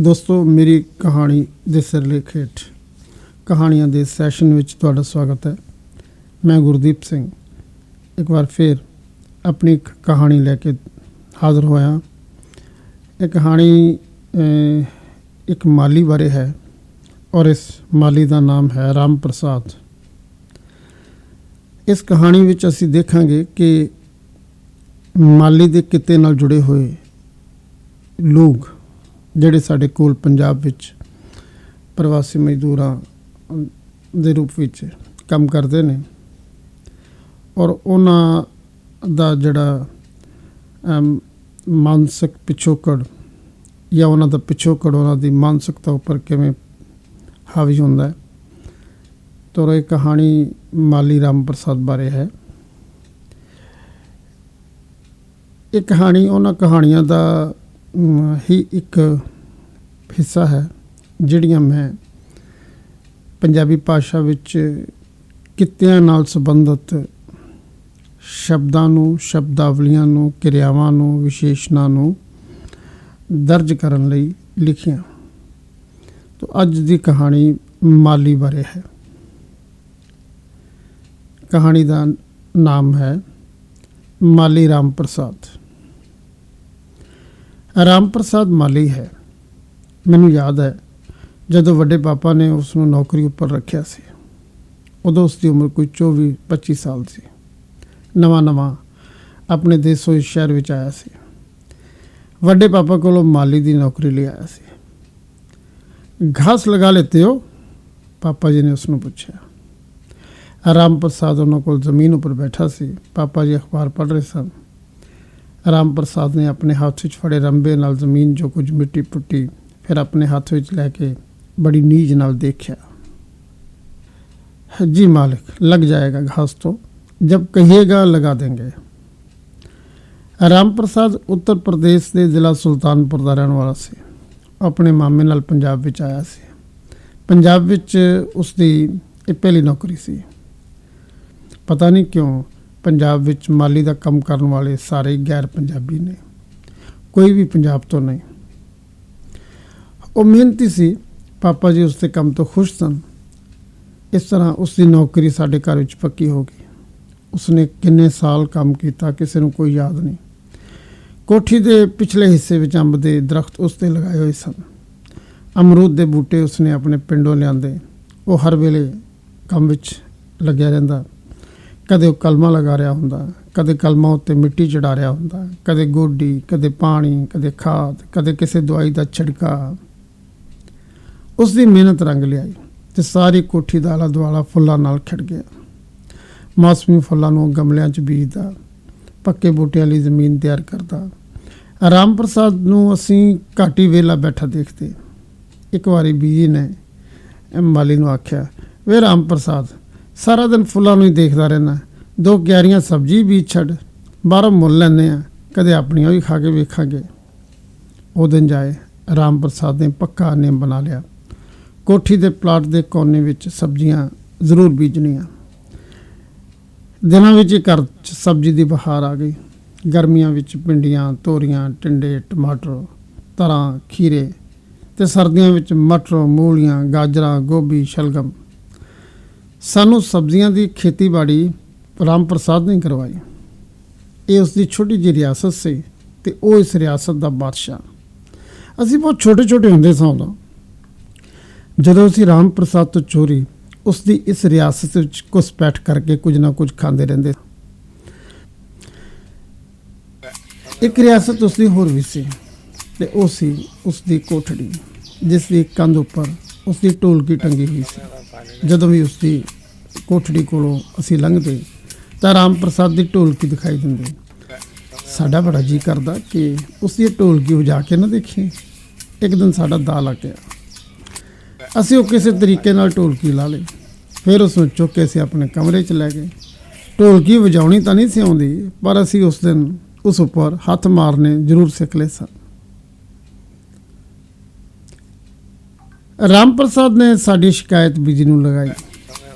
ਦੋਸਤੋ, ਮੇਰੀ ਕਹਾਣੀ ਦੇ ਸਿਰਲੇਖ ਹੇਠ ਕਹਾਣੀਆਂ ਦੇ ਸੈਸ਼ਨ ਵਿੱਚ ਤੁਹਾਡਾ ਸਵਾਗਤ ਹੈ। ਮੈਂ ਗੁਰਦੀਪ ਸਿੰਘ। ਇੱਕ ਵਾਰ ਫੇਰ ਆਪਣੀ ਇੱਕ ਕਹਾਣੀ ਲੈ ਕੇ ਹਾਜ਼ਰ ਹੋਇਆ। ਇਹ ਕਹਾਣੀ ਇੱਕ ਮਾਲੀ ਬਾਰੇ ਹੈ ਔਰ ਇਸ ਮਾਲੀ ਦਾ ਨਾਮ ਹੈ ਰਾਮ ਪ੍ਰਸਾਦ। ਇਸ ਕਹਾਣੀ ਵਿੱਚ ਅਸੀਂ ਦੇਖਾਂਗੇ ਕਿ ਮਾਲੀ ਦੇ ਕਿੱਤੇ ਨਾਲ ਜੁੜੇ ਹੋਏ ਲੋਕ ਜਿਹੜੇ ਸਾਡੇ ਕੋਲ ਪੰਜਾਬ ਵਿੱਚ ਪ੍ਰਵਾਸੀ ਮਜ਼ਦੂਰਾਂ ਦੇ ਰੂਪ ਵਿੱਚ ਕੰਮ ਕਰਦੇ ਨੇ ਔਰ ਉਹਨਾਂ ਦਾ ਜਿਹੜਾ ਮਾਨਸਿਕ ਪਿਛੋਕੜ ਜਾਂ ਉਹਨਾਂ ਦਾ ਪਿਛੋਕੜ, ਉਹਨਾਂ ਦੀ ਮਾਨਸਿਕਤਾ ਉੱਪਰ ਕਿਵੇਂ ਹਾਵੀ ਹੁੰਦਾ ਹੈ। ਤੋ ਇਹ ਕਹਾਣੀ ਮਾਲੀ ਰਾਮ ਪ੍ਰਸਾਦ ਬਾਰੇ ਹੈ। ਇਹ ਕਹਾਣੀ ਉਹਨਾਂ ਕਹਾਣੀਆਂ ਦਾ ਹੀ ਇੱਕ ਹਿੱਸਾ ਹੈ, ਜਿਹੜੀਆਂ ਮੈਂ ਪੰਜਾਬੀ ਭਾਸ਼ਾ ਵਿੱਚ ਕਿੱਤਿਆਂ ਨਾਲ ਸੰਬੰਧਿਤ ਸ਼ਬਦਾਂ ਨੂੰ, ਸ਼ਬਦਾਵਲੀਆਂ ਨੂੰ, ਕਿਰਿਆਵਾਂ ਨੂੰ, ਵਿਸ਼ੇਸ਼ਣਾਂ ਨੂੰ ਦਰਜ ਕਰਨ ਲਈ ਲਿਖੀਆਂ। ਤੋ ਅੱਜ ਦੀ ਕਹਾਣੀ ਮਾਲੀ ਬਾਰੇ ਹੈ। ਕਹਾਣੀ ਦਾ ਨਾਮ ਹੈ ਮਾਲੀ ਰਾਮ ਪ੍ਰਸਾਦ। ਰਾਮ ਪ੍ਰਸਾਦ ਮਾਲੀ ਹੈ। ਮੈਨੂੰ ਯਾਦ ਹੈ, ਜਦੋਂ ਵੱਡੇ ਪਾਪਾ ਨੇ ਉਸ ਨੂੰ ਨੌਕਰੀ ਉੱਪਰ ਰੱਖਿਆ ਸੀ। ਉਦੋਂ ਉਸ ਦੀ ਉਮਰ ਕੋਈ 24 25 ਸਾਲ ਸੀ। ਨਵਾਂ ਨਵਾਂ ਆਪਣੇ ਦੇਸੋਂ ਇਸ ਸ਼ਹਿਰ ਵਿੱਚ ਆਇਆ ਸੀ। ਵੱਡੇ ਪਾਪਾ ਕੋਲੋਂ ਮਾਲੀ ਦੀ ਨੌਕਰੀ ਲਈ ਆਇਆ ਸੀ। ਘਾਸ ਲਗਾ ਲੈਤੇ ਹੋ? ਪਾਪਾ ਜੀ ਨੇ ਉਸ ਨੂੰ ਪੁੱਛਿਆ। ਰਾਮ ਪ੍ਰਸਾਦ ਉਹਨਾਂ ਕੋਲ ਜ਼ਮੀਨ ਉੱਪਰ ਬੈਠਾ ਸੀ। ਪਾਪਾ ਜੀ ਅਖਬਾਰ ਪੜ੍ਹ ਰਹੇ ਸਨ। ਰਾਮ ਪ੍ਰਸਾਦ ਨੇ ਆਪਣੇ ਹੱਥ ਵਿੱਚ ਫੜੇ ਰੰਬੇ ਨਾਲ ਜ਼ਮੀਨ ਜੋ ਕੁਝ ਮਿੱਟੀ ਪੁੱਟੀ ਫਿਰ ਆਪਣੇ ਹੱਥ ਵਿੱਚ ਲੈ ਕੇ ਬੜੀ ਨੀਝ ਨਾਲ ਦੇਖਿਆ जी मालिक लग जाएगा घास तो जब कहिएगा लगा देंगे ਰਾਮ ਪ੍ਰਸਾਦ ਉੱਤਰ ਪ੍ਰਦੇਸ਼ ਦੇ ਜ਼ਿਲ੍ਹਾ ਸੁਲਤਾਨਪੁਰ ਦਾ ਰਹਿਣ ਵਾਲਾ ਸੀ ਆਪਣੇ ਮਾਮੇ ਨਾਲ ਪੰਜਾਬ ਵਿੱਚ ਆਇਆ ਸੀ ਪੰਜਾਬ ਵਿੱਚ ਉਸ ਦੀ ਇਹ ਪਹਿਲੀ ਨੌਕਰੀ ਸੀ ਪਤਾ ਨਹੀਂ ਕਿਉਂ ਪੰਜਾਬ ਵਿੱਚ ਮਾਲੀ ਦਾ ਕੰਮ ਕਰਨ ਵਾਲੇ ਸਾਰੇ ਗੈਰ ਪੰਜਾਬੀ ਨੇ। ਕੋਈ ਵੀ ਪੰਜਾਬ ਤੋਂ ਨਹੀਂ। ਉਹ ਮਿਹਨਤੀ ਸੀ। ਪਾਪਾ ਜੀ ਉਸ ਦੇ ਕੰਮ ਤੋਂ ਖੁਸ਼ ਸਨ। ਇਸ ਤਰ੍ਹਾਂ ਉਸ ਦੀ ਨੌਕਰੀ ਸਾਡੇ ਘਰ ਵਿੱਚ ਪੱਕੀ ਹੋ ਗਈ। ਉਸਨੇ ਕਿੰਨੇ ਸਾਲ ਕੰਮ ਕੀਤਾ ਕਿਸੇ ਨੂੰ ਕੋਈ ਯਾਦ ਨਹੀਂ। ਕੋਠੀ ਦੇ ਪਿਛਲੇ ਹਿੱਸੇ ਵਿੱਚ ਅੰਬ ਦੇ ਦਰਖਤ ਉਸ ਤੇ ਲਗਾਏ ਹੋਏ ਸਨ। ਅਮਰੂਦ ਦੇ ਬੂਟੇ ਉਸਨੇ ਆਪਣੇ ਪਿੰਡੋਂ ਲਿਆਂਦੇ। ਉਹ ਹਰ ਵੇਲੇ ਕੰਮ ਵਿੱਚ ਲੱਗਿਆ ਰਹਿੰਦਾ। ਕਦੇ ਉਹ ਕਲਮਾ ਲਗਾ ਰਿਹਾ ਹੁੰਦਾ, ਕਦੇ ਕਲਮਾ ਉੱਤੇ ਮਿੱਟੀ ਚੜਾ ਰਿਹਾ ਹੁੰਦਾ, ਕਦੇ ਗੋਡੀ, ਕਦੇ ਪਾਣੀ, ਕਦੇ ਖਾਦ, ਕਦੇ ਕਿਸੇ ਦਵਾਈ ਦਾ ਛਿੜਕਾ। ਉਸ ਦੀ ਮਿਹਨਤ ਰੰਗ ਲਿਆਈ ਤੇ ਸਾਰੀ ਕੋਠੀ ਦਾ ਆਲਾ ਦੁਆਲਾ ਫੁੱਲਾਂ ਨਾਲ ਖਿੜ ਗਿਆ। ਮੌਸਮੀ ਫੁੱਲਾਂ ਨੂੰ ਗਮਲਿਆਂ 'ਚ ਬੀਜਦਾ, ਪੱਕੇ ਬੂਟਿਆਂ ਲਈ ਜ਼ਮੀਨ ਤਿਆਰ ਕਰਦਾ। ਰਾਮ ਪ੍ਰਸਾਦ ਨੂੰ ਅਸੀਂ ਘਾਟੀ ਵੇਲਾ ਬੈਠਾ ਦੇਖਦੇ। ਇੱਕ ਵਾਰੀ ਬੀਜੀ ਨੇ, ਮਾਲੀ ਨੂੰ ਆਖਿਆ, ਵੇ ਰਾਮ ਪ੍ਰਸਾਦ ਸਾਰਾ ਦਿਨ ਫੁੱਲਾਂ ਨੂੰ ਹੀ ਦੇਖਦਾ ਰਹਿਣਾ ਦੋ ਕਿਆਰੀਆਂ ਸਬਜ਼ੀ ਬੀਜ ਛੱਡ ਬਾਹਰੋਂ ਮੁੱਲ ਲੈਂਦੇ ਆ ਕਦੇ ਆਪਣੀਆਂ ਵੀ ਖਾ ਕੇ ਵੇਖਾਂਗੇ। ਉਹ ਦਿਨ ਜਾਏ, ਰਾਮ ਪ੍ਰਸਾਦ ਨੇ ਪੱਕਾ ਨੇਮ ਬਣਾ ਲਿਆ। ਕੋਠੀ ਦੇ ਪਲਾਟ ਦੇ ਕੋਨੇ ਵਿੱਚ ਸਬਜ਼ੀਆਂ ਜ਼ਰੂਰ ਬੀਜਣੀਆਂ। ਦਿਨਾਂ ਵਿੱਚ ਹੀ ਘਰ 'ਚ ਸਬਜ਼ੀ ਦੀ ਬਹਾਰ ਆ ਗਈ। ਗਰਮੀਆਂ ਵਿੱਚ ਪਿੰਡੀਆਂ ਤੋਰੀਆਂ, ਟਿੰਡੇ, ਟਮਾਟਰ, ਤਰਾਂ, ਖੀਰੇ ਤੇ ਸਰਦੀਆਂ ਵਿੱਚ ਮਟਰ, ਮੂਲੀਆਂ, ਗਾਜਰਾਂ, ਗੋਭੀ, ਸ਼ਲਗਮ ਸਾਨੂੰ ਸਬਜ਼ੀਆਂ ਦੀ ਖੇਤੀਬਾੜੀ ਰਾਮ ਪ੍ਰਸਾਦ ਨੇ ਕਰਵਾਈ। ਇਹ ਉਸ ਦੀ ਛੋਟੀ ਜਿਹੀ ਰਿਆਸਤ ਸੀ ਤੇ ਉਹ ਇਸ ਰਿਆਸਤ ਦਾ ਬਾਦਸ਼ਾਹ। ਅਸੀਂ ਬਹੁਤ ਛੋਟੇ ਛੋਟੇ ਹੁੰਦੇ ਸਾਂ ਉਦੋਂ। ਜਦੋਂ ਅਸੀਂ ਰਾਮ ਪ੍ਰਸਾਦ ਤੋਂ ਚੋਰੀ ਉਸ ਦੀ ਇਸ ਰਿਆਸਤ ਵਿੱਚ ਘੁਸਪੈਠ ਕਰਕੇ ਕੁਝ ਨਾ ਕੁਝ ਖਾਂਦੇ ਰਹਿੰਦੇ ਇੱਕ ਰਿਆਸਤ ਉਸ ਦੀ ਹੋਰ ਵੀ ਸੀ ਤੇ ਉਹ ਸੀ ਉਸ ਦੀ ਕੋਠੜੀ ਜਿਸ ਦੀ ਕੰਧ ਉੱਪਰ ਉਸ ਦੀ ਢੋਲਕੀ ਟੰਗੀ ਹੋਈ ਸੀ। ਜਦੋਂ ਵੀ ਉਸ ਦੀ ਕੋਠੜੀ ਕੋਲੋਂ ਅਸੀਂ ਲੰਘਦੇ, ਤਾਂ ਰਾਮ ਪ੍ਰਸਾਦ ਦੀ ਢੋਲਕੀ ਦਿਖਾਈ ਦਿੰਦੀ। ਸਾਡਾ ਬੜਾ ਜੀ ਕਰਦਾ ਕਿ ਉਸ ਦੀ ਢੋਲਕੀ ਵਜਾ ਕੇ ਨਾ ਦੇਖੀਏ। ਇੱਕ ਦਿਨ ਸਾਡਾ ਦਾ ਲੱਗ ਗਿਆ। ਅਸੀਂ ਉਹ ਕਿਸੇ ਤਰੀਕੇ ਨਾਲ ਢੋਲਕੀ ਲਾ ਲਈ। ਫਿਰ ਉਸ ਨੂੰ ਚੁੱਕ ਕੇ ਅਸੀਂ ਆਪਣੇ ਕਮਰੇ 'ਚ ਲੈ ਗਏ। ਢੋਲਕੀ ਵਜਾਉਣੀ ਤਾਂ ਨਹੀਂ ਸੀ ਆਉਂਦੀ, ਪਰ ਅਸੀਂ ਉਸ ਦਿਨ ਉਸ ਉੱਪਰ ਹੱਥ ਮਾਰਨੇ ਜ਼ਰੂਰ ਸਿੱਖ ਲਏ ਸਨ। ਰਾਮ ਪ੍ਰਸਾਦ ਨੇ ਸਾਡੀ ਸ਼ਿਕਾਇਤ ਬੀਜੀ ਨੂੰ ਲਗਾਈ।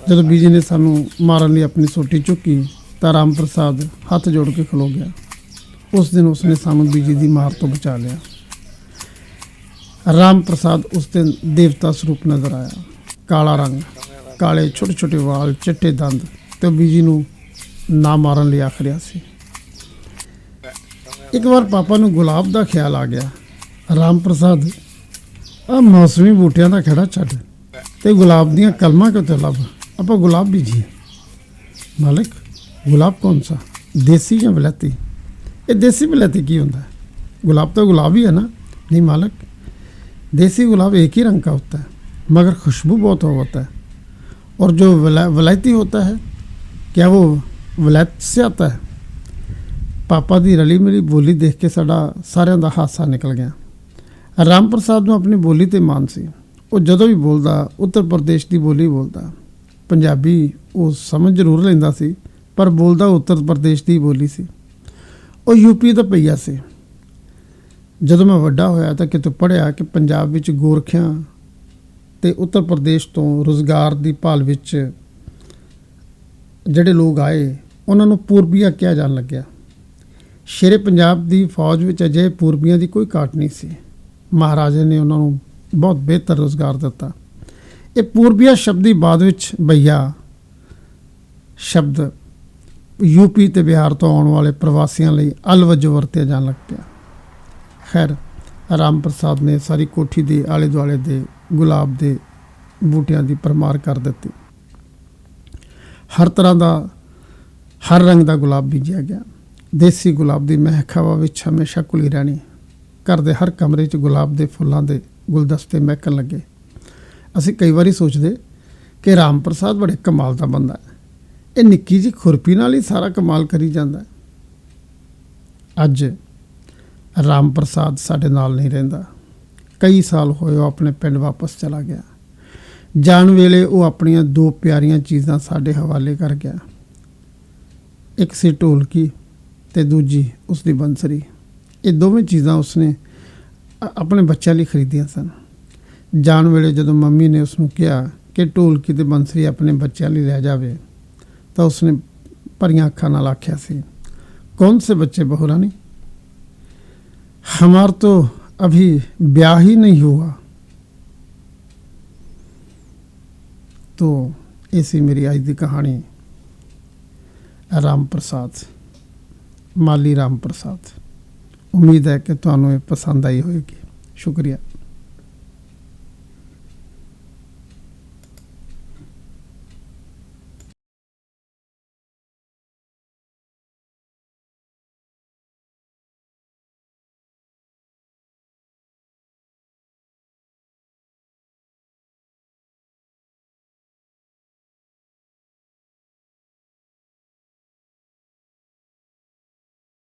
ਜਦੋਂ ਬੀਜੀ ਨੇ ਸਾਨੂੰ ਮਾਰਨ ਲਈ ਆਪਣੀ ਸੋਟੀ ਚੁੱਕੀ, ਤਾਂ ਰਾਮ ਪ੍ਰਸਾਦ ਹੱਥ ਜੋੜ ਕੇ ਖਲੋ ਗਿਆ। ਉਸ ਦਿਨ ਉਸਨੇ ਸਾਨੂੰ ਬੀਜੀ ਦੀ ਮਾਰ ਤੋਂ ਬਚਾ ਲਿਆ। ਰਾਮ ਪ੍ਰਸਾਦ ਉਸ ਦਿਨ ਦੇਵਤਾ ਸਰੂਪ ਨਜ਼ਰ ਆਇਆ। ਕਾਲਾ ਰੰਗ, ਕਾਲੇ ਛੋਟੇ ਛੋਟੇ ਵਾਲ, ਚਿੱਟੇ ਦੰਦ ਤੇ ਉਹ ਬੀਜੀ ਨੂੰ ਨਾ ਮਾਰਨ ਲਈ ਆਖ ਰਿਹਾ ਸੀ। ਇੱਕ ਵਾਰ ਪਾਪਾ ਨੂੰ ਗੁਲਾਬ ਦਾ ਖਿਆਲ ਆ ਗਿਆ। ਰਾਮ ਪ੍ਰਸਾਦ ਆ ਮੌਸਮੀ ਬੂਟਿਆਂ ਦਾ ਖੜਾ ਛੱਡ ਤੇ ਗੁਲਾਬ ਦੀਆਂ ਕਲਮਾਂ ਕਿਉਂ ਤੇ ਲੱਭ ਆਪਾਂ ਗੁਲਾਬ ਬੀਜੀਏ ਮਾਲਕ ਗੁਲਾਬ ਕੌਣ ਸਾ ਦੇਸੀ ਜਾਂ ਵਿਲਾਤੀ ਇਹ ਦੇਸੀ ਵਿਲਾਤੀ ਕੀ ਹੁੰਦਾ है गुलाब तो गुलाब ही है ना नहीं मालिक देसी गुलाब एक ही रंग का होता है मगर खुशबू बहुत होता है और जो वला- वलायती होता है क्या वो वलायत से आता है ਪਾਪਾ ਦੀ ਰਲੀ ਮਿਲੀ ਬੋਲੀ ਦੇਖ ਕੇ ਸਾਡਾ ਸਾਰਿਆਂ ਦਾ ਹਾਸਾ ਨਿਕਲ ਗਿਆ ਰਾਮ ਪ੍ਰਸਾਦ ਨੂੰ ਆਪਣੀ ਬੋਲੀ ਤੇ ਮਾਣ ਸੀ। ਉਹ ਜਦੋਂ ਵੀ ਬੋਲਦਾ, ਉੱਤਰ ਪ੍ਰਦੇਸ਼ ਦੀ ਬੋਲੀ ਬੋਲਦਾ। ਪੰਜਾਬੀ ਉਹ ਸਮਝ ਜ਼ਰੂਰ ਲੈਂਦਾ ਸੀ, ਪਰ ਬੋਲਦਾ ਉੱਤਰ ਪ੍ਰਦੇਸ਼ ਦੀ ਬੋਲੀ ਸੀ। ਉਹ ਯੂਪੀ ਦਾ ਪਈਆ ਸੀ। ਜਦੋਂ ਮੈਂ ਵੱਡਾ ਹੋਇਆ ਤਾਂ ਕਿਤੇ ਪੜਿਆ ਕਿ ਪੰਜਾਬ ਵਿੱਚ ਗੋਰਖਿਆਂ ਤੇ ਉੱਤਰ ਪ੍ਰਦੇਸ਼ ਤੋਂ ਰੋਜ਼ਗਾਰ ਦੀ ਭਾਲ ਵਿੱਚ ਜਿਹੜੇ ਲੋਕ ਆਏ, ਉਹਨਾਂ ਨੂੰ ਪੂਰਬੀਆ ਕਿਹਾ ਜਾਣ ਲੱਗਿਆ। ਸ਼ੇਰੇ ਪੰਜਾਬ ਦੀ ਫੌਜ ਵਿੱਚ ਅਜੇ ਪੂਰਬੀਆਂ ਦੀ ਕੋਈ ਘਾਟ ਨਹੀਂ ਸੀ। ਮਹਾਰਾਜੇ ਨੇ ਉਹਨਾਂ ਨੂੰ ਬਹੁਤ ਬਿਹਤਰ ਰੋਜ਼ਗਾਰ ਦਿੱਤਾ। ਇਹ ਪੂਰਬੀਆ ਸ਼ਬਦੀ ਬਾਅਦ ਵਿੱਚ ਬਈਆ ਸ਼ਬਦ ਯੂਪੀ ਤੇ ਬਿਹਾਰ ਤੋਂ ਆਉਣ ਵਾਲੇ ਪ੍ਰਵਾਸੀਆਂ ਲਈ ਅਲ ਵਰਤਿਆ ਜਾਣ ਲੱਗ ਪਿਆ। ਖੈਰ, ਰਾਮ ਪ੍ਰਸਾਦ ਨੇ ਸਾਰੀ ਕੋਠੀ ਦੇ ਆਲੇ ਦੁਆਲੇ ਦੇ ਗੁਲਾਬ ਦੇ ਬੂਟਿਆਂ ਦੀ ਪਰਮਾਰ ਕਰ ਦਿੱਤੀ। ਹਰ ਤਰ੍ਹਾਂ ਦਾ, ਹਰ ਰੰਗ ਦਾ ਗੁਲਾਬ ਬੀਜਿਆ ਗਿਆ। ਦੇਸੀ ਗੁਲਾਬ ਦੀ ਮਹਿਕ ਵਿੱਚ ਹਮੇਸ਼ਾ ਘੁਲੀ ਰਹਿਣੀ ਘਰ ਦੇ ਹਰ ਕਮਰੇ 'ਚ ਗੁਲਾਬ ਦੇ ਫੁੱਲਾਂ ਦੇ ਗੁਲਦਸਤੇ ਮਹਿਕਣ ਲੱਗੇ। ਅਸੀਂ ਕਈ ਵਾਰੀ ਸੋਚਦੇ ਕਿ ਰਾਮ ਪ੍ਰਸਾਦ ਬੜੇ ਕਮਾਲ ਦਾ ਬੰਦਾ ਹੈ। ਇਹ ਨਿੱਕੀ ਜੀ ਖੁਰਪੀ ਨਾਲ ਹੀ ਸਾਰਾ ਕਮਾਲ ਕਰੀ ਜਾਂਦਾ ਹੈ। ਅੱਜ ਰਾਮ ਪ੍ਰਸਾਦ ਸਾਡੇ ਨਾਲ ਨਹੀਂ ਰਹਿੰਦਾ। ਕਈ ਸਾਲ ਹੋਏ ਉਹ ਆਪਣੇ ਪਿੰਡ ਵਾਪਸ ਚਲਾ ਗਿਆ। ਜਾਣ ਵੇਲੇ ਉਹ ਆਪਣੀਆਂ ਦੋ ਪਿਆਰੀਆਂ ਚੀਜ਼ਾਂ ਸਾਡੇ ਹਵਾਲੇ ਕਰ ਗਿਆ। ਇੱਕ ਸੀ ਢੋਲਕੀ ਤੇ ਦੂਜੀ ਉਸ ਦੀ ਬੰਸਰੀ। ਇਹ ਦੋਵੇਂ ਚੀਜ਼ਾਂ ਉਸਨੇ ਆਪਣੇ ਬੱਚਿਆਂ ਲਈ ਖਰੀਦੀਆਂ ਸਨ। ਜਾਣ ਵੇਲੇ ਜਦੋਂ ਮੰਮੀ ਨੇ ਉਸਨੂੰ ਕਿਹਾ ਕਿ ਢੋਲਕੀ ਤੇ ਬੰਸਰੀ ਆਪਣੇ ਬੱਚਿਆਂ ਲਈ ਲੈ ਜਾਵੇ, ਤਾਂ ਉਸਨੇ ਭਰੀਆਂ ਅੱਖਾਂ ਨਾਲ ਆਖਿਆ ਸੀ, ਕੌਣ ਸੇ ਬੱਚੇ ਬਹੁਰਾਨੀ ਹਮਾਰ ਤੋ ਅਭੀ ਵਿਆਹ ਹੀ ਨਹੀਂ ਹੁਆ ਤੋ ਇਹ ਸੀ ਮੇਰੀ ਅੱਜ ਦੀ ਕਹਾਣੀ। ਰਾਮ ਪ੍ਰਸਾਦ, ਮਾਲੀ ਰਾਮ ਪ੍ਰਸਾਦ। ਉਮੀਦ ਹੈ ਕਿ ਤੁਹਾਨੂੰ ਇਹ ਪਸੰਦ ਆਈ ਹੋਵੇਗੀ। ਸ਼ੁਕਰੀਆ।